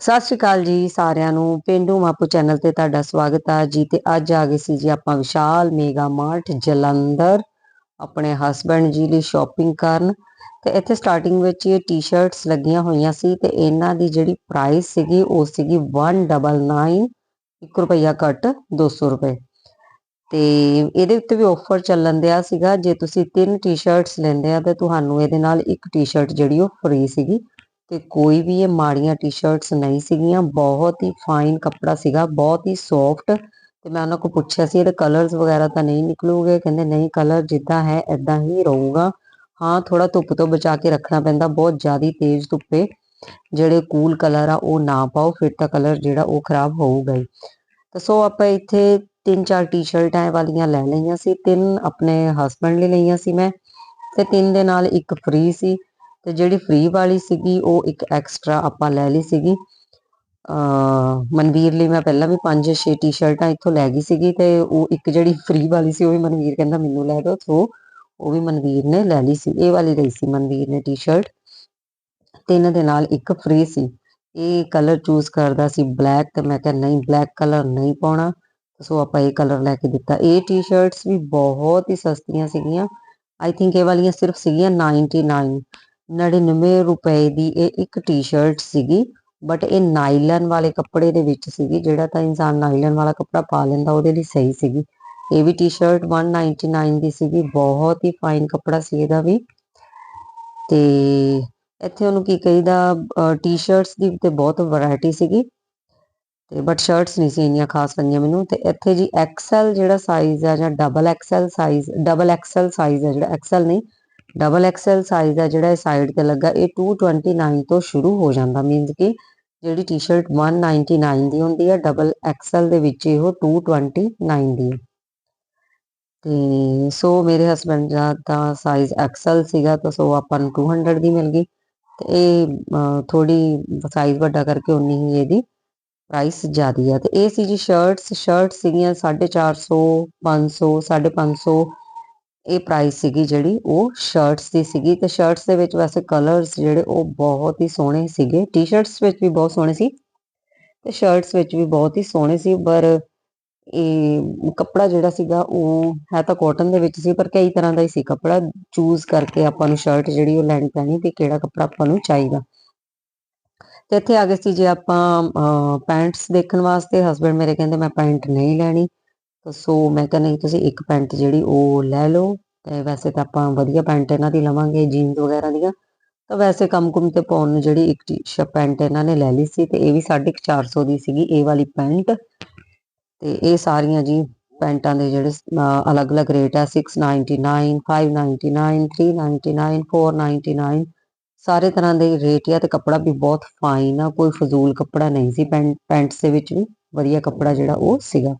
ਸਤਿ ਸ਼੍ਰੀ ਅਕਾਲ ਜੀ ਸਾਰਿਆਂ ਨੂੰ। ਪਿੰਡੂ ਮਾਪੂ ਚੈਨਲ ਤੇ ਤੁਹਾਡਾ ਸਵਾਗਤ ਆ ਜੀ ਤੇ ਅੱਜ ਆ ਗਏ ਸੀ ਜੀ ਆਪਾਂ ਵਿਸ਼ਾਲ ਮੇਗਾ ਮਾਰਟ ਜਲੰਧਰ, ਆਪਣੇ ਹਸਬੰਡ ਜੀ ਲਈ ਸ਼ਾਪਿੰਗ ਕਰਨ। ਤੇ ਇੱਥੇ ਸਟਾਰਟਿੰਗ ਵਿੱਚ ਇਹ ਟੀ-ਸ਼ਰਟਸ ਲੱਗੀਆਂ ਹੋਈਆਂ ਸੀ ਤੇ ਇਹਨਾਂ ਦੀ ਜਿਹੜੀ ਪ੍ਰਾਈਸ ਸੀਗੀ ਉਹ ਸੀਗੀ 199 1 ਰੁਪਿਆ ਘੱਟ 200 ਰੁਪਏ। ਤੇ ਇਹਦੇ ਉੱਤੇ ਵੀ ਆਫਰ ਚੱਲਣ ਦਿਆ ਸੀਗਾ। ਜੇ ਤੁਸੀਂ ਤਿੰਨ ਟੀ-ਸ਼ਰਟਸ ਲੈਂਦੇ ਆ ਤੇ ਤੁਹਾਨੂੰ ਇਹਦੇ ਨਾਲ ਇੱਕ ਟੀ-ਸ਼ਰਟ ਜਿਹੜੀ ਉਹ ਫ੍ਰੀ ਸੀਗੀ। ਤੇ ਕੋਈ ਵੀ ਇਹ ਮਾੜੀਆਂ ਟੀ-ਸ਼ਰਟਸ ਨਹੀਂ ਸੀਗੀਆਂ, ਬਹੁਤ ਹੀ ਫਾਈਨ ਕੱਪੜਾ ਸੀਗਾ, ਬਹੁਤ ਹੀ ਸੌਫਟ ਤੇ ਮੈਂ ਉਹਨਾਂ ਕੋਲ ਪੁੱਛਿਆ ਸੀ, ਇਹਦੇ ਕਲਰਸ ਵਗੈਰਾ ਤਾਂ ਨਹੀਂ ਨਿਕਲੂਗੇ? ਕਹਿੰਦੇ, ਨਹੀਂ ਕਲਰ ਜਿੱਦਾਂ ਹੈ ਇਦਾਂ ਹੀ ਰਹੂਗਾ। ਹਾਂ ਥੋੜਾ ਧੁੱਪ ਤੋਂ ਬਚਾ ਕੇ ਰੱਖਣਾ ਪੈਂਦਾ, ਬਹੁਤ ਜ਼ਿਆਦਾ ਤੇਜ਼ ਧੁੱਪੇ। ਜਿਹੜੇ ਕੂਲ ਕਲਰ ਆ, ਉਹ ਨਾ ਪਾਓ, ਫਿਰ ਤਾਂ ਕਲਰ ਜਿਹੜਾ ਉਹ ਖਰਾਬ ਹੋਊਗਾ ਹੀ। ਤਾਂ ਸੋ ਆਪਾਂ ਇੱਥੇ ਤਿੰਨ ਚਾਰ ਟੀ-ਸ਼ਰਟਾਂ ਵਾਲੀਆਂ ਲੈ ਲਈਆਂ ਸੀ, ਤਿੰਨ ਆਪਣੇ ਹਸਬੰਡ ਲਈ ਲਈਆਂ ਸੀ ਮੈਂ ਤੇ ਤਿੰਨ ਦੇ ਨਾਲ ਇੱਕ ਫ੍ਰੀ ਸੀ। ਤੇ ਜਿਹੜੀ ਫ੍ਰੀ ਵਾਲੀ ਸੀਗੀ, ਉਹ ਇੱਕ ਐਕਸਟਰਾ ਆਪਾਂ ਲੈ ਲਈ ਸੀਗੀ। ਅ ਮਨਵੀਰ ਲਈ ਮੈਂ ਪਹਿਲਾਂ ਵੀ 5-6 ਟੀ-ਸ਼ਰਟਾਂ ਇੱਥੋਂ ਲੈ ਗਈ ਸੀਗੀ ਤੇ ਉਹ ਇੱਕ ਜਿਹੜੀ ਫ੍ਰੀ ਵਾਲੀ ਸੀ, ਉਹ ਵੀ ਮਨਵੀਰ ਕਹਿੰਦਾ ਮੈਨੂੰ ਲੈ ਦਿਓ ਸੋ ਉਹ ਵੀ ਮਨਵੀਰ ਨੇ ਲੈ ਲਈ ਸੀ। ਇਹ ਵਾਲੀ ਲਈ ਸੀ ਮਨਵੀਰ ਨੇ ਟੀ-ਸ਼ਰਟ ਤਿੰਨ ਦੇ ਨਾਲ ਇੱਕ ਫ੍ਰੀ ਸੀ। ਇਹ ਕਲਰ ਚੂਜ਼ ਕਰਦਾ ਸੀ ਬਲੈਕ ਤੇ ਮੈਂ ਕਿਹਾ ਨਹੀਂ ਬਲੈਕ ਕਲਰ ਨਹੀਂ ਪਾਉਣਾ। ਸੋ ਆਪਾਂ ਇਹ ਕਲਰ ਲੈ ਕੇ ਦਿੱਤਾ। ਇਹ ਟੀ-ਸ਼ਰਟਸ ਵੀ ਬਹੁਤ ਹੀ ਸਸਤੀਆਂ ਸੀਗੀਆਂ। ਆਈ ਥਿੰਕ ਇਹ ਵਾਲੀਆਂ ਸਿਰਫ ਸੀਗੀਆਂ 99 99 ਰੁਪਏ ਦੀ ਇਹ ਇੱਕ ਟੀ-ਸ਼ਰਟ ਸੀਗੀ ਬਟ ਇਹ ਨਾਈਲਨ ਵਾਲੇ ਕੱਪੜੇ ਦੇ ਵਿੱਚ ਸੀਗੀ, ਜਿਹੜਾ ਤਾਂ ਇਨਸਾਨ ਨਾਈਲਨ ਵਾਲਾ ਕੱਪੜਾ ਪਾ ਲੈਂਦਾ, ਉਹਦੇ ਲਈ ਸਹੀ ਸੀਗੀ। ਇਹ ਵੀ ਟੀ-ਸ਼ਰਟ 199 ਦੀ ਸੀਗੀ, ਬਹੁਤ ਹੀ ਫਾਈਨ ਕੱਪੜਾ ਸੀ ਇਹਦਾ ਵੀ। ਤੇ ਇੱਥੇ ਉਹਨੂੰ ਕੀ ਕਹੀਦਾ ਟੀ-ਸ਼ਰਟਸ ਦੀ ਤੇ ਬਹੁਤ ਵੈਰਾਈਟੀ ਸੀਗੀ, ਤੇ ਬਟ ਸ਼ਰਟਸ ਨਹੀਂ ਸੀ ਇੰਨੀਆਂ ਖਾਸ ਲੱਗੀਆਂ ਮੈਨੂੰ। ਤੇ ਇੱਥੇ ਜੀ ਐਕਸਲ ਜਿਹੜਾ ਸਾਈਜ਼ ਆ ਜਾਂ double XL size double XL size ਆ ਜਿਹੜਾ ਐਕਸਲ ਨਹੀਂ ਡਬਲ ਐਕਸਲ ਸਾਈਜ਼ ਆ ਜਿਹੜਾ ਇਹ ਸਾਈਡ ਤੇ ਲੱਗਾ, ਇਹ 229 ਤੋਂ ਸ਼ੁਰੂ ਹੋ ਜਾਂਦਾ। ਮੀਨਸ ਕਿ ਜਿਹੜੀ ਟੀ-ਸ਼ਰਟ 199 ਦੀ ਹੁੰਦੀ ਹੈ ਡਬਲ ਐਕਸਲ ਦੇ ਵਿੱਚ ਇਹ 229 ਦੀ ਹੈ। ਤੇ ਸੋ ਮੇਰੇ ਹਸਬੰਡ ਦਾ ਤਾਂ ਸਾਈਜ਼ ਐਕਸਲ ਸੀਗਾ, ਤਾਂ ਸੋ ਆਪਾਂ ਨੂੰ 200 ਦੀ ਮਿਲ ਗਈ। ਤੇ ਇਹ ਥੋੜੀ ਸਾਈਜ਼ ਵੱਡਾ ਕਰਕੇ ਉਨੀ ਹੀ ਇਹਦੀ ਪ੍ਰਾਈਸ ਜ਼ਿਆਦੀ ਆ ਤੇ ਇਹ ਸੀ ਜੀ ਸ਼ਰਟਸ ਸ਼ਰਟ ਸੀਗੀਆਂ 450 500 550 ਇਹ ਪ੍ਰਾਈਸ ਸੀਗੀ ਜਿਹੜੀ ਉਹ ਸ਼ਰਟਸ ਦੀ ਸੀਗੀ ਤੇ ਸ਼ਰਟਸ ਦੇ ਵਿੱਚ ਵੈਸੇ ਕਲਰਸ ਜਿਹੜੇ ਉਹ ਬਹੁਤ ਹੀ ਸੋਹਣੇ ਸੀਗੇ। ਟੀ-ਸ਼ਰਟਸ ਵਿੱਚ ਵੀ ਬਹੁਤ ਸੋਹਣੇ ਸੀ ਤੇ ਸ਼ਰਟਸ ਵਿੱਚ ਵੀ ਬਹੁਤ ਹੀ ਸੋਹਣੇ ਸੀ, ਪਰ ਇਹ ਕੱਪੜਾ ਜਿਹੜਾ ਸੀਗਾ ਉਹ ਹੈ ਤਾਂ ਕਾਟਨ ਦੇ ਵਿੱਚ ਸੀ, ਪਰ ਕਈ ਤਰ੍ਹਾਂ ਦਾ ਹੀ ਸੀ ਕੱਪੜਾ। ਚੂਜ਼ ਕਰਕੇ ਆਪਾਂ ਨੂੰ ਸ਼ਰਟ ਜਿਹੜੀ ਉਹ ਲੈਣੀ ਪੈਣੀ ਤੇ ਕਿਹੜਾ ਕੱਪੜਾ ਆਪਾਂ ਨੂੰ ਚਾਹੀਦਾ। ਤੇ ਇੱਥੇ ਆ ਗਏ ਸੀ ਜੇ ਆਪਾਂ ਪੈਂਟਸ ਦੇਖਣ ਵਾਸਤੇ। ਹਸਬੰਡ ਮੇਰੇ ਕਹਿੰਦੇ, ਮੈਂ ਪੈਂਟ ਨਹੀਂ ਲੈਣੀ। ਸੋ ਮੈਂ ਕਹਿੰਦਾ ਨਹੀਂ, ਤੁਸੀਂ ਇੱਕ ਪੈਂਟ ਜਿਹੜੀ ਉਹ ਲੈ ਲਓ ਤੇ ਵੈਸੇ ਤਾਂ ਆਪਾਂ ਵਧੀਆ ਪੈਂਟ ਇਹਨਾਂ ਦੀ ਲਵਾਂਗੇ, ਜੀਨਸ ਵਗੈਰਾ ਦੀਆਂ। ਤਾਂ ਵੈਸੇ ਕੰਮ ਕੁਮ ਤੇ ਪਾਉਣ ਨੂੰ ਜਿਹੜੀ ਇੱਕ ਟੀ-ਸ਼ਰਟ ਪੈਂਟ ਇਹਨਾਂ ਨੇ ਲੈ ਲਈ ਸੀ ਤੇ ਇਹ ਵੀ 450 ਦੀ ਸੀਗੀ, ਇਹ ਵਾਲੀ ਪੈਂਟ। ਤੇ ਇਹ ਸਾਰੀਆਂ ਜੀ ਪੈਂਟਾਂ ਦੇ ਜਿਹੜੇ ਅਲੱਗ-ਅਲੱਗ ਰੇਟ ਆ 699 599 399 499 ਸਾਰੇ ਤਰ੍ਹਾਂ ਦੇ ਰੇਟ ਆ ਤੇ ਕੱਪੜਾ ਵੀ ਬਹੁਤ ਫਾਈਨ ਆ, ਕੋਈ ਫਜ਼ੂਲ ਕੱਪੜਾ ਨਹੀਂ ਸੀ ਪੈਂਟ ਪੈਂਟਸ ਦੇ ਵਿੱਚ ਵੀ। ਵਧੀਆ ਕੱਪੜਾ ਜਿਹੜਾ ਉਹ ਸੀਗਾ।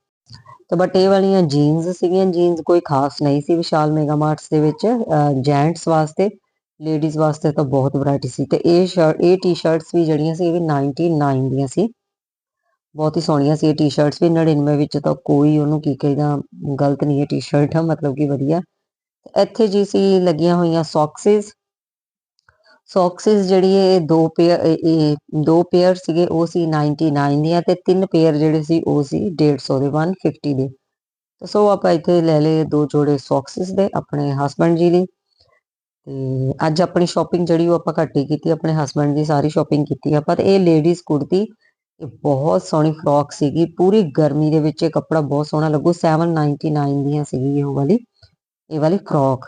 ਤੇ ਬਟ ਇਹ ਵਾਲੀਆਂ ਜੀਨਸ ਸੀਗੀਆਂ ਜੀਨਸ ਕੋਈ ਖਾਸ ਨਹੀਂ ਸੀ ਵਿਸ਼ਾਲ ਮੇਗਾ ਮਾਰਟਸ ਦੇ ਵਿੱਚ ਜੈਂਟਸ ਵਾਸਤੇ ਲੇਡੀਜ਼ ਵਾਸਤੇ ਤਾਂ ਬਹੁਤ ਵੈਰਾਈਟੀ ਸੀ ਤੇ ਇਹ ਸ਼ਰਟ ਇਹ ਟੀ-ਸ਼ਰਟਸ ਵੀ ਜਿਹੜੀਆਂ ਸੀ ਇਹ ਵੀ 99 ਦੀਆਂ ਸੀ। ਬਹੁਤ ਹੀ ਸੋਹਣੀਆਂ ਸੀ ਇਹ ਟੀ-ਸ਼ਰਟਸ ਵੀ 99 ਵਿੱਚ ਤਾਂ ਕੋਈ ਉਹਨੂੰ ਕੀ ਕਹਿੰਦਾ, ਗਲਤ ਨਹੀਂ ਹੈ ਟੀ-ਸ਼ਰਟ ਮਤਲਬ ਕਿ ਵਧੀਆ। ਇੱਥੇ ਜੀ ਸੀ ਲੱਗੀਆਂ ਹੋਈਆਂ ਸੌਕਸਿਸ ਸੌਕਸਿਸ ਜਿਹੜੀ ਇਹ ਦੋ ਪੇਅਰ, ਇਹ ਦੋ ਪੇਅਰ ਸੀਗੇ, ਉਹ ਸੀ 99 ਦੀਆਂ ਤੇ ਤਿੰਨ ਪੇਅਰ ਜਿਹੜੇ ਸੀ, ਉਹ ਸੀ 150 ਦੇ 150 ਦੇ। ਸੋ ਆਪਾਂ ਇੱਥੇ ਲੈ ਲਏ ਦੋ ਜੋੜੇ ਸੌਕਸਿਸ ਦੇ, ਆਪਣੇ ਹਸਬੰਡ ਜੀ ਲਈ ਤੇ ਅੱਜ ਆਪਣੀ ਸ਼ਾਪਿੰਗ ਜਿਹੜੀ ਉਹ ਆਪਾਂ ਘੱਟ ਹੀ ਕੀਤੀ, ਆਪਣੇ ਹਸਬੰਡ ਦੀ ਸਾਰੀ ਸ਼ਾਪਿੰਗ ਕੀਤੀ ਆਪਾਂ, ਤੇ ਇਹ ਲੇਡੀਜ਼ ਕੁੜਤੀ, ਇਹ ਬਹੁਤ ਸੋਹਣੀ ਫਰੋਕ ਸੀਗੀ, ਪੂਰੀ ਗਰਮੀ ਦੇ ਵਿੱਚ ਇਹ ਕੱਪੜਾ ਬਹੁਤ ਸੋਹਣਾ ਲੱਗੂ 799 ਦੀਆਂ ਸੀਗੀ ਇਹ ਵਾਲੀ ਇਹ ਵਾਲੀ ਫਰੋਕ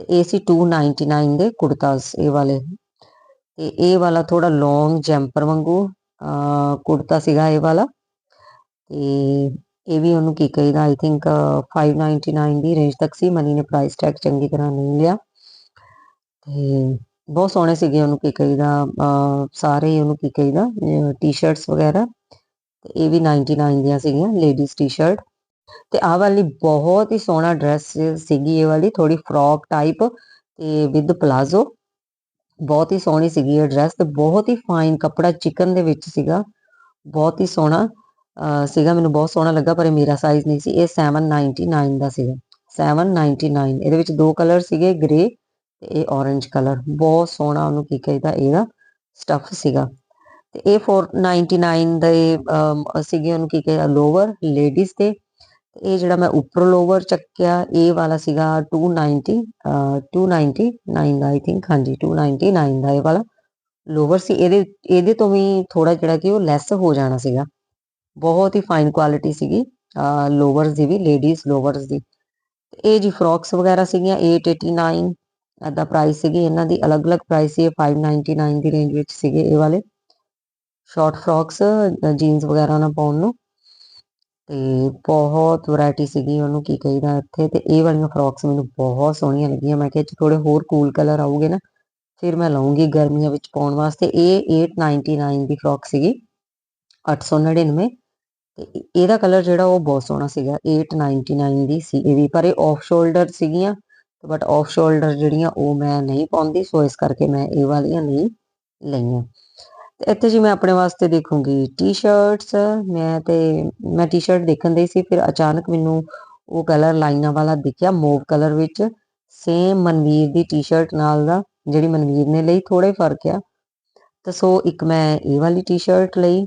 ਤੇ ਇਹ ਸੀ 299 ਦੇ ਕੁੜਤਾਸ ਇਹ ਵਾਲੇ ਤੇ ਇਹ ਵਾਲਾ ਥੋੜਾ ਲੌਂਗ ਜੈਂਪਰ ਵਾਂਗੂ ਕੁੜਤਾ ਸੀਗਾ ਇਹ ਵਾਲਾ। ਤੇ ਇਹ ਵੀ ਉਹਨੂੰ ਕੀ ਕਹੀਦਾ ਆਈ ਥਿੰਕ 599 ਦੀ ਰੇਂਜ ਤੱਕ ਸੀ। ਮਨੀ ਨੇ ਪ੍ਰਾਈਸ ਟੈਗ ਚੰਗੀ ਤਰ੍ਹਾਂ ਨਹੀਂ ਲਿਆ। ਤੇ ਬਹੁਤ ਸੋਹਣੇ ਸੀਗੇ ਉਹਨੂੰ ਕੀ ਕਹੀਦਾ ਸਾਰੇ ਉਹਨੂੰ ਕੀ ਕਹੀਦਾ ਟੀ-ਸ਼ਰਟਸ ਵਗੈਰਾ। ਤੇ ਇਹ ਵੀ 99 ਦੀਆਂ ਸੀਗੀਆਂ ਲੇਡੀਜ਼ ਟੀ-ਸ਼ਰਟ ਤੇ ਆਹ ਵਾਲੀ ਬਹੁਤ ਹੀ ਸੋਹਣਾ ਡਰੈਸ ਸੀਗੀ ਇਹ ਵਾਲੀ ਥੋੜੀ ਫਰੋਕ ਟਾਈਪ ਤੇ ਵਿਦ ਪਲਾਜ਼ੋ ਬਹੁਤ ਹੀ ਸੋਹਣੀ ਸੀਗੀ ਇਹ ਡਰੈਸ ਤੇ ਬਹੁਤ ਹੀ ਫਾਈਨ ਕੱਪੜਾ ਚਿਕਨ ਦੇ ਵਿੱਚ ਸੀਗਾ। ਬਹੁਤ ਹੀ ਸੋਹਣਾ ਸੀਗਾ ਮੈਨੂੰ ਬਹੁਤ ਸੋਹਣਾ ਲੱਗਾ ਪਰ ਇਹ ਮੇਰਾ ਸਾਈਜ਼ ਨਹੀਂ ਸੀ ਇਹ 799 ਦਾ ਸੀਗਾ। 799 ਇਹਦੇ ਵਿੱਚ ਦੋ ਕਲਰ ਸੀਗੇ ਗ੍ਰੇ ਤੇ ਇਹ orange ਕਲਰ ਬਹੁਤ ਸੋਹਣਾ ਉਹਨੂੰ ਕੀ ਕਹਿੰਦਾ ਇਹਦਾ ਸਟਫ ਸੀਗਾ। ਤੇ ਇਹ 499 ਦੇ ਅਮ, ਸੀਗੇ ਉਹਨੂੰ ਕੀ ਕਹਿੰਦੇ ਲੋਅਰ ਲੇਡੀਜ਼ ਦੇ ਤੇ। ਇਹ ਜਿਹੜਾ ਮੈਂ ਉੱਪਰ ਲੋਵਰ ਚੱਕਿਆ ਇਹ ਵਾਲਾ ਸੀਗਾ 290 ਅਹ, 299 ਦਾ ਆਈ ਥਿੰਕ ਹਾਂਜੀ 299 ਦਾ ਇਹ ਵਾਲਾ। ਲੋਵਰ ਸੀ ਇਹਦੇ ਇਹਦੇ ਤੋਂ ਵੀ ਥੋੜਾ ਜਿਹੜਾ ਕਿ ਉਹ ਲੈਸ ਹੋ ਜਾਣਾ ਸੀਗਾ। ਬਹੁਤ ਹੀ ਫਾਈਨ ਕੁਆਲਿਟੀ ਸੀਗੀ ਲੋਅਰਸ ਦੀ ਵੀ ਲੇਡੀਜ਼ ਲੋਅਰਸ ਦੀ। ਇਹ ਜੀ ਫਰੌਕਸ ਵਗੈਰਾ ਸੀਗੀਆਂ 889 ਦਾ ਪ੍ਰਾਈਸ ਸੀਗੀ। ਇਹਨਾਂ ਦੀ ਅਲੱਗ-ਅਲੱਗ ਪ੍ਰਾਈਸ ਸੀ ਇਹ 599 ਦੀ ਰੇਂਜ ਵਿੱਚ ਸੀਗੇ ਇਹ ਵਾਲੇ। ਸ਼ਾਰਟ ਫਰੌਕਸ ਜੀਨਸ ਵਗੈਰਾ ਨਾਲ ਪਾਉਣ ਨੂੰ। ਤੇ ਬਹੁਤ ਵੈਰਾਈਟੀ ਸੀਗੀ ਉਹਨੂੰ ਕੀ ਕਹੀਦਾ ਇੱਥੇ ਤੇ ਇਹ ਵਾਲੀਆਂ ਫਰੌਕਸ ਮੈਨੂੰ ਬਹੁਤ ਸੋਹਣੀਆਂ ਲੱਗੀਆਂ। ਮੈਂ ਕਿਹਾ ਥੋੜੇ ਹੋਰ ਕੂਲ ਕਲਰ ਆਉਗੇ ਨਾ, ਫਿਰ ਮੈਂ ਲਵਾਂਗੀ ਗਰਮੀਆਂ ਵਿੱਚ ਪਾਉਣ ਵਾਸਤੇ। ਇਹ 899 ਦੀ ਫਰੌਕ ਸੀਗੀ 899 ਤੇ ਇਹ- ਇਹਦਾ ਕਲਰ ਜਿਹੜਾ ਉਹ ਬਹੁਤ ਸੋਹਣਾ ਸੀਗਾ 899 ਦੀ ਸੀ ਇਹ ਵੀ। ਪਰ ਇਹ ਆਫ ਸ਼ੋਲਡਰ ਸੀਗੀਆਂ ਬਟ ਆਫ ਸ਼ੋਲਡਰ ਜਿਹੜੀਆਂ ਉਹ ਮੈਂ ਨਹੀਂ ਪਾਉਂਦੀ, ਸੋ ਇਸ ਕਰਕੇ ਮੈਂ ਇਹ ਵਾਲੀਆਂ ਨਹੀਂ ਲਈਆਂ। ਇੱਥੇ ਜੀ ਮੈਂ ਆਪਣੇ ਵਾਸਤੇ ਦੇਖੂੰਗੀ ਟੀ-ਸ਼ਰਟਸ ਮੈਂ ਤੇ, ਮੈਂ ਟੀ-ਸ਼ਰਟ ਦੇਖਣ ਦੇ ਸੀ, ਫਿਰ ਅਚਾਨਕ ਮੈਨੂੰ ਉਹ ਕਲਰ ਲਾਈਨਾਂ ਵਾਲਾ ਦਿਖਿਆ ਮੋਵ ਕਲਰ ਵਿੱਚ। ਸੇਮ ਮਨਵੀਰ ਦੀ ਟੀ-ਸ਼ਰਟ ਨਾਲ ਦਾ, ਜਿਹੜੀ ਮਨਵੀਰ ਨੇ ਲਈ ਥੋੜਾ ਫ਼ਰਕ ਆ। ਤਾਂ ਸੋ ਇੱਕ ਮੈਂ ਇਹ ਵਾਲੀ ਟੀ-ਸ਼ਰਟ ਲਈ,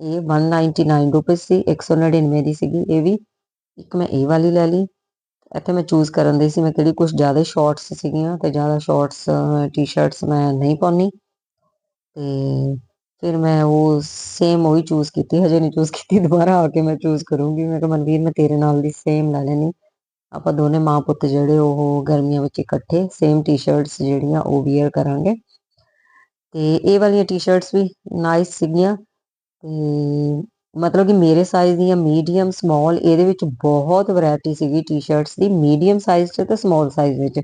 ਇਹ 199 ਰੁਪਏ ਸੀ 199 ਦੀ ਸੀਗੀ ਇਹ ਵੀ। ਇੱਕ ਮੈਂ ਇਹ ਵਾਲੀ ਲੈ ਲਈ। ਇੱਥੇ ਮੈਂ ਚੂਜ਼ ਕਰਨ ਦੀ ਸੀ ਮੈਂ ਕਿਹੜੀ ਕੁਝ ਜ਼ਿਆਦਾ ਸ਼ਾਰਟਸ ਸੀਗੀਆਂ ਤੇ ਜ਼ਿਆਦਾ ਸ਼ਾਰਟਸ ਟੀ-ਸ਼ਰਟਸ ਮੈਂ ਨਹੀਂ ਪਾਉਣੀ ਤੇ ਫਿਰ ਮੈਂ ਉਹ ਸੇਮ ਉਹੀ ਚੂਜ਼ ਕੀਤੀ, ਹਜੇ ਨਹੀਂ ਚੂਜ਼ ਕੀਤੀ, ਦੁਬਾਰਾ ਆ ਕੇ ਮੈਂ ਚੂਜ਼ ਕਰੂੰਗੀ। ਮੈਂ ਕਿਹਾ, ਮਨਵੀਰ, ਮੈਂ ਤੇਰੇ ਨਾਲ ਦੀ ਸੇਮ ਲੈ ਲੈਣੀ ਆਪਾਂ ਦੋਨੇ ਮਾਂ ਪੁੱਤ ਜਿਹੜੇ ਉਹ ਗਰਮੀਆਂ ਵਿੱਚ ਇਕੱਠੇ ਸੇਮ ਟੀ-ਸ਼ਰਟਸ ਜਿਹੜੀਆਂ ਉਹ ਵੀਅਰ ਕਰਾਂਗੇ। ਤੇ ਇਹ ਵਾਲੀਆਂ ਟੀ-ਸ਼ਰਟਸ ਵੀ ਨਾਈਸ ਸੀਗੀਆਂ। ਤੇ ਮਤਲਬ ਕਿ ਮੇਰੇ ਸਾਈਜ਼ ਦੀਆਂ ਮੀਡੀਅਮ ਸਮਾਲ ਇਹਦੇ ਵਿੱਚ ਬਹੁਤ ਵੈਰਾਈਟੀ ਸੀਗੀ ਟੀ-ਸ਼ਰਟਸ ਦੀ। ਮੀਡੀਅਮ ਸਾਈਜ਼ 'ਚ ਤੇ ਸਮਾਲ ਸਾਈਜ਼ ਵਿੱਚ।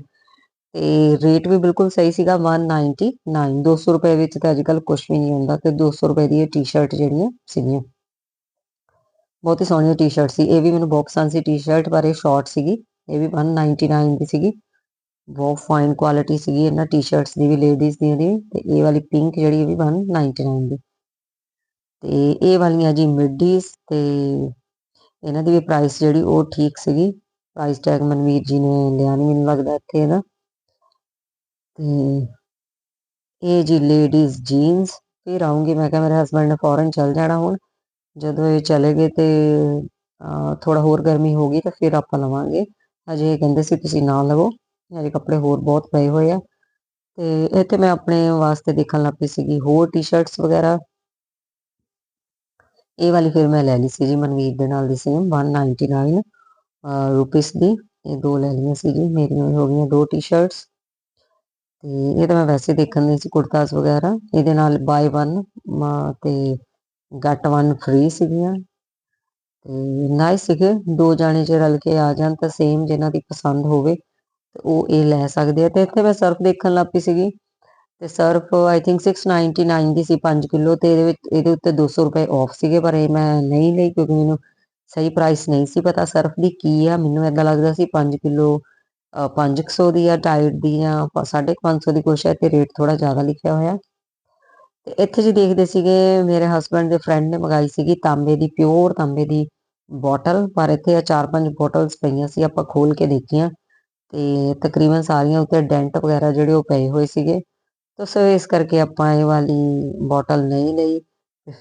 ਤੇ ਰੇਟ ਵੀ ਬਿਲਕੁਲ ਸਹੀ ਸੀਗਾ 199 200 ਰੁਪਏ ਵਿੱਚ ਤਾਂ ਅੱਜਕੱਲ ਕੁਝ ਵੀ ਨਹੀਂ ਹੁੰਦਾ ਤੇ 200 ਰੁਪਏ ਦੀ ਇਹ ਟੀ-ਸ਼ਰਟ ਜਿਹੜੀਆਂ ਸੀਗੀਆਂ। ਬਹੁਤ ਹੀ ਸੋਹਣੀ ਟੀ-ਸ਼ਰਟ ਸੀ, ਇਹ ਵੀ ਮੈਨੂੰ ਬਹੁਤ ਪਸੰਦ ਸੀ ਟੀ-ਸ਼ਰਟ ਪਰ ਇਹ ਸ਼ਾਰਟ ਸੀਗੀ, ਇਹ ਵੀ 199 ਦੀ ਸੀਗੀ। ਬਹੁਤ ਫਾਈਨ ਕੁਆਲਿਟੀ ਸੀਗੀ ਇਹਨਾਂ ਟੀ-ਸ਼ਰਟਸ ਦੀ ਵੀ ਲੇਡੀਜ਼ ਦੀਆਂ ਦੀ, ਤੇ ਇਹ ਵਾਲੀ ਪਿੰਕ ਜਿਹੜੀ ਇਹ ਵੀ 199 ਦੀ। ਤੇ ਇਹ ਵਾਲੀਆਂ ਜੀ ਮਿਡੀਜ਼ ਤੇ ਇਹਨਾਂ ਦੀ ਵੀ ਪ੍ਰਾਈਸ ਜਿਹੜੀ ਉਹ ਠੀਕ ਸੀਗੀ। ਪ੍ਰਾਈਸ ਟੈਗ ਮਨਵੀਰ ਜੀ ਨੇ ਲਿਆ ਨਹੀਂ ਮੈਨੂੰ ਲੱਗਦਾ ਇੱਥੇ ਨਾ। ਤੇ ਇਹ ਜੀ ਲੇਡੀਜ਼ ਜੀਨਸ ਫਿਰ ਆਉਂਗੀ ਮੈਂ ਕਿਹਾ ਮੇਰੇ ਹਸਬੰਡ ਨੇ ਫੌਰਨ ਚਲ ਜਾਣਾ ਹੁਣ ਜਦੋਂ ਇਹ ਚਲੇ ਗਏ ਤੇ ਥੋੜਾ ਹੋਰ ਗਰਮੀ ਹੋ ਗਈ ਤਾਂ ਫਿਰ ਆਪਾਂ ਲਵਾਂਗੇ ਅਜੇ ਇਹ ਕਹਿੰਦੇ ਸੀ ਤੁਸੀਂ ਨਾ ਲਵੋ ਹਜੇ ਕੱਪੜੇ ਹੋਰ ਬਹੁਤ ਪਏ ਹੋਏ ਆ ਤੇ ਇੱਥੇ ਮੈਂ ਆਪਣੇ ਵਾਸਤੇ ਦੇਖਣ ਲੱਗ ਪਈ ਸੀਗੀ ਹੋਰ ਟੀ-ਸ਼ਰਟਸ ਵਗੈਰਾ ਇਹ ਵਾਲੀ ਫਿਰ ਮੈਂ ਲੈ ਲਈ ਸੀ ਜੀ ਮਨਵੀਰ ਦੇ ਨਾਲ ਦੀ ਸੇਮ 199 ਰੁਪੀਸ ਦੀ ਇਹ ਦੋ ਲੈ ਲਈਆਂ ਸੀ ਜੀ ਮੇਰੀਆਂ ਵੀ ਹੋ ਗਈਆਂ ਦੋ ਟੀ-ਸ਼ਰਟਸ ਤੇ ਇਹ ਤਾਂ ਮੈਂ ਵੈਸੇ ਦੇਖਣ ਦੀ ਸੀ ਕੁੜਤਾਸ ਵਗੈਰਾ, ਇਹਦੇ ਨਾਲ ਬਾਈ 1 ਤੇ ਗੈਟ 1 ਫ੍ਰੀ ਸੀਗੀਆਂ। ਤੇ ਨਾਈਸ ਸੀਗੇ, ਦੋ ਜਾਣੇ ਜੇ ਰਲ ਕੇ ਆ ਜਾਣ ਤਾਂ ਸੇਮ ਜਿਨ੍ਹਾਂ ਦੀ ਪਸੰਦ ਹੋਵੇ, ਤੇ ਉਹ ਇਹ ਲੈ ਸਕਦੇ ਆ। ਤੇ ਇੱਥੇ ਮੈਂ ਸਰਫ ਦੇਖਣ ਲੱਗ ਪਈ ਸੀਗੀ, ਤੇ ਸਰਫ ਆਈ ਥਿੰਕ 699 ਦੀ ਸੀ 5 ਕਿਲੋ, ਤੇ ਇਹਦੇ ਵਿੱਚ, ਇਹਦੇ ਉੱਤੇ 200 ਰੁਪਏ ਆਫ ਸੀਗੇ, ਪਰ ਇਹ ਮੈਂ ਨਹੀਂ ਲਈ ਕਿਉਂਕਿ ਮੈਨੂੰ ਸਹੀ ਪ੍ਰਾਈਸ ਨਹੀਂ ਸੀ ਪਤਾ ਸਰਫ ਦੀ ਕੀ ਆ, ਮੈਨੂੰ ਏਦਾਂ ਲੱਗਦਾ ਸੀ 5 ਕਿਲੋ 500 ਦੀ ਆ ਟਾਈਡ ਦੀ ਆ 550 ਦੀ ਕੁਛ ਹੈ ਤੇ ਰੇਟ ਥੋੜਾ ਜ਼ਿਆਦਾ ਲਿਖਿਆ ਹੋਇਆ। ਤੇ ਇੱਥੇ ਜੀ ਦੇਖਦੇ ਸੀਗੇ, ਮੇਰੇ ਹਸਬੰਡ ਦੇ ਫਰੈਂਡ ਨੇ ਮੰਗਾਈ ਸੀਗੀ ਤਾਂਬੇ ਦੀ ਪਿਓਰ ਤਾਂਬੇ ਦੀ ਬੋਟਲ ਪਰ ਇੱਥੇ ਆ ਚਾਰ ਪੰਜ ਬੋਟਲਸ ਪਈਆਂ ਸੀ, ਆਪਾਂ ਖੋਲ ਕੇ ਦੇਖੀਆਂ। ਤੇ ਤਕਰੀਬਨ ਸਾਰੀਆਂ ਉੱਤੇ ਡੈਂਟ ਵਗੈਰਾ ਜਿਹੜੇ ਉਹ ਪਏ ਹੋਏ ਸੀਗੇ। ਤਾਂ ਸੋ ਇਸ ਕਰਕੇ ਆਪਾਂ ਇਹ ਵਾਲੀ ਬੋਟਲ ਨਹੀਂ ਲਈ।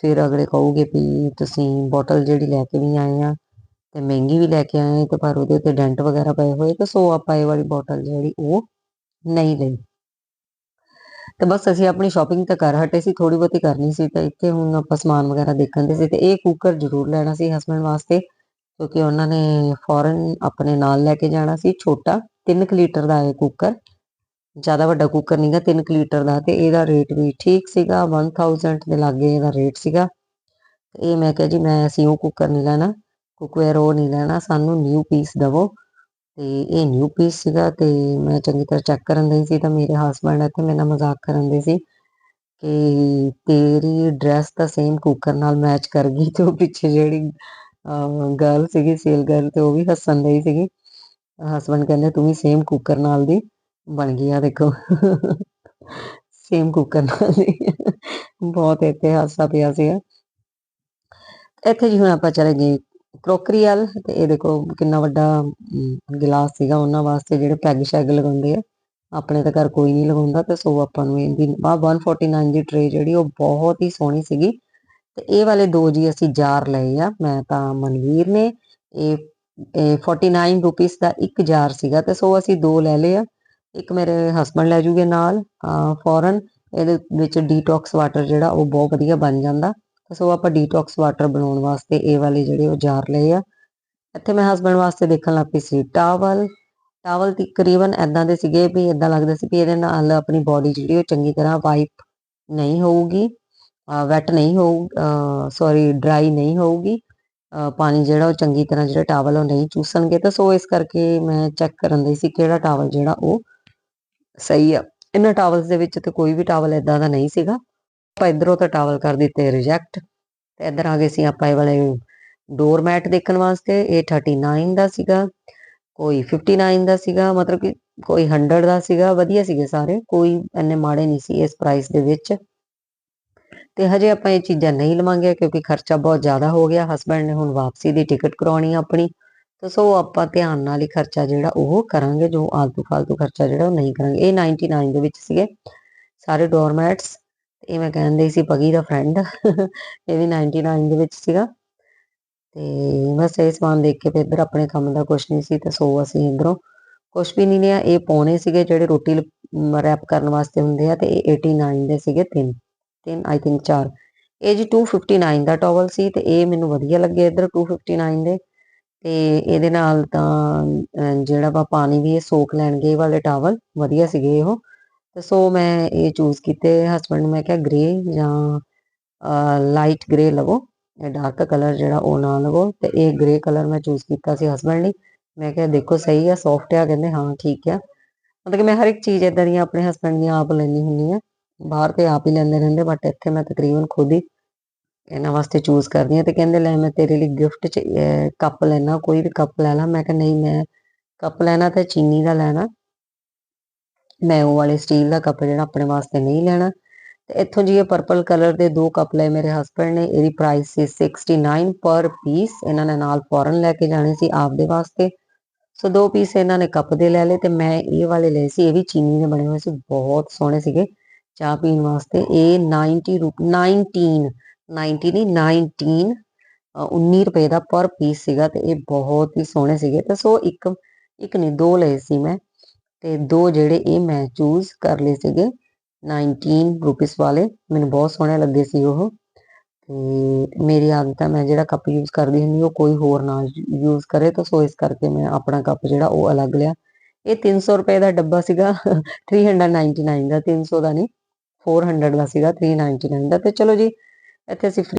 ਫਿਰ ਅਗਲੇ ਕਹੋਗੇ ਵੀ ਤੁਸੀਂ ਬੋਟਲ ਜਿਹੜੀ ਲੈ ਕੇ ਵੀ ਆਏ ਆ ਤੇ ਮਹਿੰਗੀ ਵੀ ਲੈ ਕੇ ਆਏ ਤੇ ਪਰ ਉਹਦੇ ਉੱਤੇ ਡੈਂਟ ਵਗੈਰਾ ਪਏ ਹੋਏ ਤੇ ਸੋ ਆਪਾਂ ਇਹ ਵਾਲੀ ਬੋਟਲ ਜਿਹੜੀ ਉਹ ਨਹੀਂ ਲਈ। ਤੇ ਬਸ ਅਸੀਂ ਆਪਣੀ ਸ਼ਾਪਿੰਗ ਤਾਂ ਕਰ ਹਟੇ ਸੀ ਥੋੜੀ ਬਹੁਤੀ ਕਰਨੀ ਸੀ ਤਾਂ ਇੱਥੇ ਹੁਣ ਆਪਾਂ ਸਮਾਨ ਵਗੈਰਾ ਦੇਖਣ ਦੇ ਸੀ ਤੇ ਇਹ ਕੁੱਕਰ ਜ਼ਰੂਰ ਲੈਣਾ ਸੀ ਹਸਬੰਡ ਵਾਸਤੇ ਕਿਉਂਕਿ ਉਹਨਾਂ ਨੇ ਫੋਰਨ ਆਪਣੇ ਨਾਲ ਲੈ ਕੇ ਜਾਣਾ ਸੀ, ਛੋਟਾ 3 ਲੀਟਰ ਦਾ ਇਹ ਕੁੱਕਰ ਜ਼ਿਆਦਾ ਵੱਡਾ ਕੁੱਕਰ ਨਹੀਂਗਾ 3 ਲੀਟਰ ਦਾ ਤੇ ਇਹਦਾ ਰੇਟ ਵੀ ਠੀਕ ਸੀਗਾ 1000 ਦੇ ਲਾਗੇ ਇਹਦਾ ਰੇਟ ਸੀਗਾ। ਇਹ ਮੈਂ ਕਿਹਾ ਜੀ ਮੈਂ ਅਸੀਂ ਉਹ ਕੁੱਕਰ ਨਹੀਂ ਲੈਣਾ। ਕੁੱਕਵੇਅਰ ਉਹ ਨਹੀਂ ਲੈਣਾ, ਸਾਨੂੰ ਨਿਊ ਪੀਸ ਦਵੋ। ਤੇ ਇਹ ਨਿਊ ਪੀਸ ਸੀਗਾ ਤੇ ਮੈਂ ਚੰਗੀ ਤਰ੍ਹਾਂ ਚੈੱਕ ਕਰਨ ਲਈ ਸੀ ਤਾਂ ਮੇਰੇ ਹਸਬੰਡ ਇੱਥੇ ਮੇਰੇ ਮਜ਼ਾਕ ਕਰਨ ਦੇ ਸੀ ਕਿ ਤੇਰੀ ਡਰੈਸ ਤਾਂ ਸੇਮ ਕੁੱਕਰ ਨਾਲ ਮੈਚ ਕਰ ਗਈ ਤੇ ਉਹ ਪਿੱਛੇ ਜਿਹੜੀ ਗਰਲ ਸੀਗੀ ਸੇਲ ਗਰਲ ਤੇ ਉਹ ਵੀ ਹੱਸਣ ਲਈ ਸੀਗੀ। ਹਸਬੰਡ ਕਹਿੰਦੇ, ਤੂੰ ਵੀ ਸੇਮ ਕੁੱਕਰ ਨਾਲ ਦੀ, ਬਣ ਗਈ ਆ ਦੇਖੋ। ਸੇਮ ਕੁੱਕਰ ਨਾਲ ਦੀ। ਬਹੁਤ ਇੱਥੇ ਹਾਸਾ ਪਿਆ ਸੀਗਾ। ਇੱਥੇ ਜੀ ਹੁਣ ਆਪਾਂ ਚਲੇ ਗਏ। ਕਰੋਕਰੀ ਵਾਲ ਤੇ ਇਹ ਦੇਖੋ ਕਿੰਨਾ ਵੱਡਾ ਗਿਲਾਸ ਸੀਗਾ ਉਹਨਾਂ ਵਾਸਤੇ ਜਿਹੜੇ ਪੈਗ ਸ਼ੈਗ ਲਗਾਉਂਦੇ ਆ। ਆਪਣੇ ਤਾਂ ਘਰ ਕੋਈ ਨਹੀਂ ਲਗਾਉਂਦਾ ਤੇ ਸੋ ਆਪਾਂ ਨੂੰ ਇਹਦੀ ਆ 149 ਦੀ ਟਰੇ ਜਿਹੜੀ ਉਹ ਬਹੁਤ ਹੀ ਸੋਹਣੀ ਸੀਗੀ। ਤੇ ਇਹ ਵਾਲੇ ਦੋ ਜੀ ਅਸੀਂ ਜਾਰ ਲਏ ਆ, ਮੈਂ ਤਾਂ ਮਨਵੀਰ ਨੇ। ਇਹ ਇਹ 49 ਰੁਪੀਸ ਦਾ ਇੱਕ ਜਾਰ ਸੀਗਾ ਤੇ ਸੋ ਅਸੀਂ ਦੋ ਲੈ ਲਏ ਆ। ਇੱਕ ਮੇਰੇ ਹਸਬੰਡ ਲੈ ਜੂਗੇ ਨਾਲ ਫੌਰਨ ਇਹਦੇ ਵਿੱਚ ਡੀਟੌਕਸ ਵਾਟਰ ਜਿਹੜਾ ਉਹ ਬਹੁਤ ਵਧੀਆ ਬਣ ਜਾਂਦਾ। ਸੋ ਆਪਾਂ ਡੀਟੌਕਸ ਵਾਟਰ ਬਣਾਉਣ ਵਾਸਤੇ ਇਹ ਵਾਲੇ ਜਿਹੜੇ ਉਹ ਜਾਰ ਲਏ ਆ। ਇੱਥੇ ਮੈਂ ਹਸਬੰਡ ਵਾਸਤੇ ਦੇਖਣ ਲੱਗ ਪਈ ਸੀ ਟਾਵਲ ਟਾਵਲ ਤਕਰੀਬਨ ਐਦਾਂ ਦੇ ਸੀਗੇ ਵੀ ਇਦਾਂ ਲੱਗਦਾ ਸੀ ਵੀ ਇਹਦੇ ਨਾਲ ਆਪਣੀ ਬਾਡੀ ਜਿਹੜੀ ਉਹ ਚੰਗੀ ਤਰ੍ਹਾਂ ਵਾਈਪ ਨਹੀਂ ਹੋਊਗੀ ਵੈਟ ਨਹੀਂ ਹੋਊ ਸੌਰੀ ਡਰਾਈ ਨਹੀਂ ਹੋਊਗੀ ਪਾਣੀ ਜਿਹੜਾ ਉਹ ਚੰਗੀ ਤਰ੍ਹਾਂ ਜਿਹੜਾ ਟਾਵਲ ਉਹ ਨਹੀਂ ਚੂਸਣਗੇ। ਤਾਂ ਸੋ ਇਸ ਕਰਕੇ ਮੈਂ ਚੈੱਕ ਕਰਨ ਦੀ ਸੀ ਕਿਹੜਾ ਟਾਵਲ ਜਿਹੜਾ ਉਹ ਸਹੀ ਆ। ਇਹਨਾਂ ਟਾਵਲਸ ਦੇ ਵਿੱਚ ਤੇ ਕੋਈ ਵੀ ਟਾਵਲ ਇਦਾਂ ਦਾ ਨਹੀਂ ਸੀਗਾ। ਆਪਾਂ ਇਧਰੋਂ ਤਾਂ ਟਾਵਲ ਕਰ ਦਿੱਤੇ ਰਿਜੈਕਟ ਤੇ ਇਧਰ ਆ ਗਏ ਸੀ ਆਪਾਂ ਇਹ ਵਾਲੇ ਡੋਰ ਮੈਟ ਦੇਖਣ ਵਾਸਤੇ, ਇਹ 39 ਦਾ ਸੀਗਾ, ਕੋਈ 59 ਦਾ ਸੀਗਾ, ਮਤਲਬ ਕਿ ਕੋਈ 100 ਦਾ ਸੀਗਾ, ਵਧੀਆ ਸੀਗੇ ਸਾਰੇ, ਕੋਈ ਇੰਨੇ ਮਾੜੇ ਨਹੀਂ ਸੀ ਇਸ ਪ੍ਰਾਈਸ ਦੇ ਵਿੱਚ। ਤੇ ਹਜੇ ਆਪਾਂ ਇਹ ਚੀਜ਼ਾਂ ਨਹੀਂ ਲਵਾਂਗੇ ਕਿਉਂਕਿ ਖਰਚਾ ਬਹੁਤ ਜ਼ਿਆਦਾ ਹੋ ਗਿਆ ਹਸਬੰਡ ਨੇ ਹੁਣ ਵਾਪਸੀ ਦੀ ਟਿਕਟ ਕਰਾਉਣੀ ਆਪਣੀ, ਤਾਂ ਸੋ ਆਪਾਂ ਧਿਆਨ ਨਾਲ ਹੀ ਖਰਚਾ ਜਿਹੜਾ ਉਹ ਕਰਾਂਗੇ, ਜੋ ਆਲਤੂ ਫਾਲਤੂ ਖਰਚਾ ਜਿਹੜਾ ਉਹ ਨਹੀਂ ਕਰਾਂਗੇ। ਇਹ 99 ਦੇ ਵਿੱਚ ਸੀਗੇ ਸਾਰੇ ਡੋਰਮੈਟਸ ਇਹ ਮੈਂ ਕਹਿੰਦੇ ਸੀ ਪਗੀ ਦਾ ਫਰੈਂਡ ਇਹ ਵੀ 99 ਦੇ ਵਿੱਚ ਸੀਗਾ। ਤੇ ਬਸ ਇਹ ਸਮਾਨ ਦੇਖ ਕੇ ਤੇ ਇੱਧਰ ਆਪਣੇ ਕੰਮ ਦਾ ਕੁਝ ਨਹੀਂ ਸੀ ਤਾਂ ਸੋ ਅਸੀਂ ਇੱਧਰੋਂ। ਕੁਝ ਵੀ ਨਹੀਂ ਲਿਆ, ਇਹ ਪੌਣੇ ਸੀਗੇ ਜਿਹੜੇ ਰੋਟੀ ਰੈਪ ਕਰਨ ਵਾਸਤੇ ਹੁੰਦੇ ਆ ਤੇ ਇਹ 89 ਦੇ ਸੀਗੇ ਤਿੰਨ ਤਿੰਨ ਆਈ ਥਿੰਕ ਚਾਰ। ਇਹ ਜੀ 259 ਦਾ ਟਾਵਲ ਸੀ ਤੇ ਇਹ ਮੈਨੂੰ ਵਧੀਆ ਲੱਗੇ ਇਧਰ 259 ਦੇ। ਤੇ ਇਹਦੇ ਨਾਲ ਤਾਂ ਜਿਹੜਾ ਵਾ ਪਾਣੀ ਵੀ ਇਹ ਸੋਖ ਲੈਣਗੇ ਇਹ ਵਾਲੇ ਟਾਵਲ, ਵਧੀਆ ਸੀਗੇ ਉਹ ਤੇ ਸੋ ਮੈਂ ਇਹ ਚੂਜ਼ ਕੀਤੇ ਹਸਬੰਡ ਨੂੰ ਮੈਂ ਕਿਹਾ ਗ੍ਰੇ ਜਾਂ ਲਾਈਟ ਗ੍ਰੇ ਲਵੋ ਇਹ ਡਾਰਕ ਕਲਰ ਜਿਹੜਾ ਉਹ ਨਾ ਲਵੋ, ਤੇ ਇਹ ਗ੍ਰੇ ਕਲਰ ਮੈਂ ਚੂਜ਼ ਕੀਤਾ ਸੀ ਹਸਬੰਡ ਲਈ। ਮੈਂ ਕਿਹਾ ਦੇਖੋ ਸਹੀ ਆ ਸੌਫਟ ਆ, ਕਹਿੰਦੇ ਹਾਂ ਠੀਕ ਆ। ਮਤਲਬ ਕਿ ਮੈਂ ਹਰ ਇੱਕ ਚੀਜ਼ ਇਦਾਂ ਦੀਆਂ ਆਪਣੇ ਹਸਬੰਡ ਦੀਆਂ ਆਪ ਲੈਣੀ ਹੁੰਦੀ ਆ ਬਾਹਰ ਤੇ ਆਪ ਹੀ ਲੈਂਦੇ ਰਹਿੰਦੇ ਬਟ ਇੱਥੇ ਮੈਂ ਤਕਰੀਬਨ ਖੁਦ ਹੀ ਇਹਨਾਂ ਵਾਸਤੇ ਚੂਜ਼ ਕਰਦੀ ਆ ਤੇ ਕਹਿੰਦੇ ਲੈ ਮੈਂ ਤੇਰੇ ਲਈ ਗਿਫਟ ਚ ਕੱਪ ਲੈਣਾ ਕੋਈ ਵੀ ਕੱਪ ਲੈ ਲਾ। ਮੈਂ ਕਿਹਾ ਨਹੀਂ, ਮੈਂ ਕੱਪ ਲੈਣਾ ਤੇ ਚੀਨੀ ਦਾ ਲੈਣਾ। ਮੈਂ ਉਹ ਵਾਲੇ ਸਟੀਲ ਦਾ ਕੱਪ ਜਿਹੜਾ ਆਪਣੇ ਵਾਸਤੇ ਨਹੀਂ ਲੈਣਾ। ਤੇ ਇੱਥੋਂ ਜੀ ਇਹ ਪਰਪਲ ਕਲਰ ਦੇ ਦੋ ਕੱਪ ਲਏ ਮੇਰੇ ਹਸਬੰਡ ਨੇ, ਇਹਦੀ ਪ੍ਰਾਈਸ ਸੀ 69 ਪਰ ਪੀਸ ਇਹਨਾਂ ਨੇ ਨਾਲ ਫੋਰਨ ਲੈ ਕੇ ਜਾਣੇ ਸੀ ਆਪਦੇ ਵਾਸਤੇ। ਸੋ ਦੋ ਪੀਸ ਇਹਨਾਂ ਨੇ ਕੱਪ ਦੇ ਲੈ ਲਏ ਤੇ ਮੈਂ ਇਹ ਵਾਲੇ ਲਏ ਸੀ, ਇਹ ਵੀ ਚੀਨੀ ਦੇ ਬਣੇ ਹੋਏ ਸੀ, ਬਹੁਤ ਸੋਹਣੇ ਸੀਗੇ ਚਾਹ ਪੀਣ ਵਾਸਤੇ। ਇਹ 90 ਰੁਪ 19 90 ਨਹੀਂ 19 19 ਰੁਪਏ ਦਾ ਪਰ ਪੀਸ ਸੀਗਾ ਤੇ ਇਹ ਬਹੁਤ ਹੀ ਸੋਹਣੇ ਸੀਗੇ। ਤੇ ਸੋ ਇੱਕ ਇੱਕ ਨਹੀਂ, ਦੋ ਲਏ ਸੀ ਮੈਂ। ਤੇ ਦੋ ਜਿਹੜੇ ਇਹ ਮੈਂ ਚੂਜ਼ ਕਰ ਲਏ ਸੀਗੇ 19 ਰੁਪੀਸ ਵਾਲੇ, ਮੈਨੂੰ ਬਹੁਤ ਸੋਹਣੇ ਲੱਗੇ ਸੀ ਉਹ। ਤੇ ਮੇਰੀ ਆਦਤ ਹੈ ਮੈਂ ਜਿਹੜਾ ਕੱਪ ਯੂਜ਼ ਕਰਦੀ ਹੁੰਦੀ ਉਹ ਕੋਈ ਹੋਰ ਨਾ ਯੂਜ਼ ਕਰੇ, ਤਾਂ ਸੋ ਇਸ ਕਰਕੇ ਮੈਂ ਆਪਣਾ ਕੱਪ ਜਿਹੜਾ ਉਹ ਅਲੱਗ ਲਿਆ। ਇਹ 300 ਰੁਪਏ ਦਾ ਡੱਬਾ ਸੀਗਾ 399 ਦਾ 300 ਦਾ ਨਹੀਂ 400 ਦਾ ਸੀਗਾ 399 ਦਾ। ਤੇ ਚਲੋ ਜੀ, ਇੱਥੇ ਅਸੀਂ